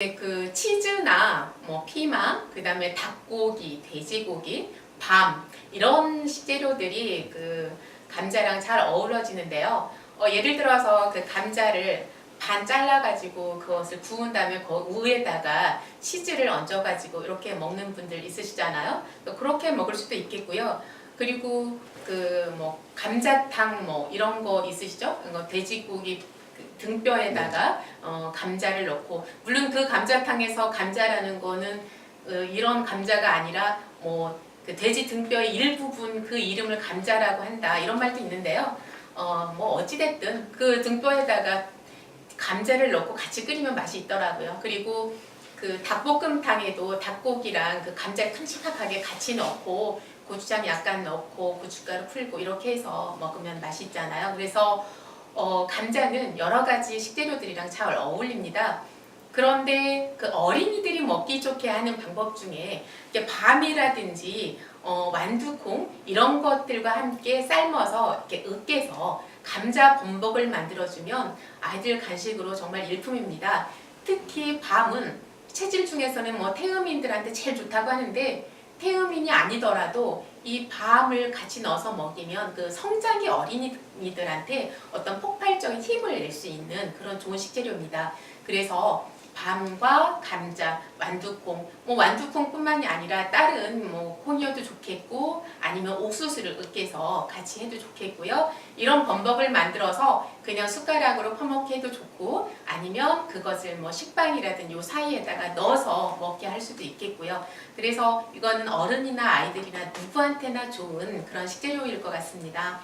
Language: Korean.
네, 그 치즈나 뭐 피망, 그 다음에 닭고기, 돼지고기, 밤 이런 식재료들이 그 감자랑 잘 어우러지는데요. 어, 예를 들어서 그 감자를 반 잘라가지고 그것을 구운 다음에 그 위에다가 치즈를 얹어가지고 이렇게 먹는 분들 있으시잖아요. 또 그렇게 먹을 수도 있겠고요. 그리고 그 뭐 감자탕 뭐 이런 거 있으시죠? 돼지고기 그 등뼈에다가 어, 감자를 넣고 물론 그 감자탕에서 감자라는 거는 어, 이런 감자가 아니라 뭐 그 돼지 등뼈의 일부분 그 이름을 감자라고 한다 이런 말도 있는데요. 어, 뭐 어찌됐든 그 등뼈에다가 감자를 넣고 같이 끓이면 맛이 있더라고요. 그리고 그 닭볶음탕에도 닭고기랑 그 감자 큼직하게 같이 넣고 고추장 약간 넣고 고춧가루 풀고 이렇게 해서 먹으면 맛있잖아요. 그래서 어, 감자는 여러 가지 식재료들이랑 잘 어울립니다. 그런데 그 어린이들이 먹기 좋게 하는 방법 중에 밤이라든지 어, 완두콩 이런 것들과 함께 삶아서 이렇게 으깨서 감자 범벅을 만들어주면 아이들 간식으로 정말 일품입니다. 특히 밤은 체질 중에서는 뭐 태음인들한테 제일 좋다고 하는데 태음인이 아니더라도 이 밤을 같이 넣어서 먹이면 그 성장기 어린이들한테 어떤 폭발적인 힘을 낼 수 있는 그런 좋은 식재료입니다. 그래서 밤과 감자, 완두콩, 뭐 완두콩뿐만이 아니라 다른 뭐 콩이어도 좋겠고 아니면 옥수수를 으깨서 같이 해도 좋겠고요. 이런 범벅을 만들어서 그냥 숟가락으로 퍼먹게 해도 좋고 아니면 그것을 뭐 식빵이라든 요 사이에다가 넣어서 먹게 할 수도 있겠고요. 그래서 이거는 어른이나 아이들이나 누구한테나 좋은 그런 식재료일 것 같습니다.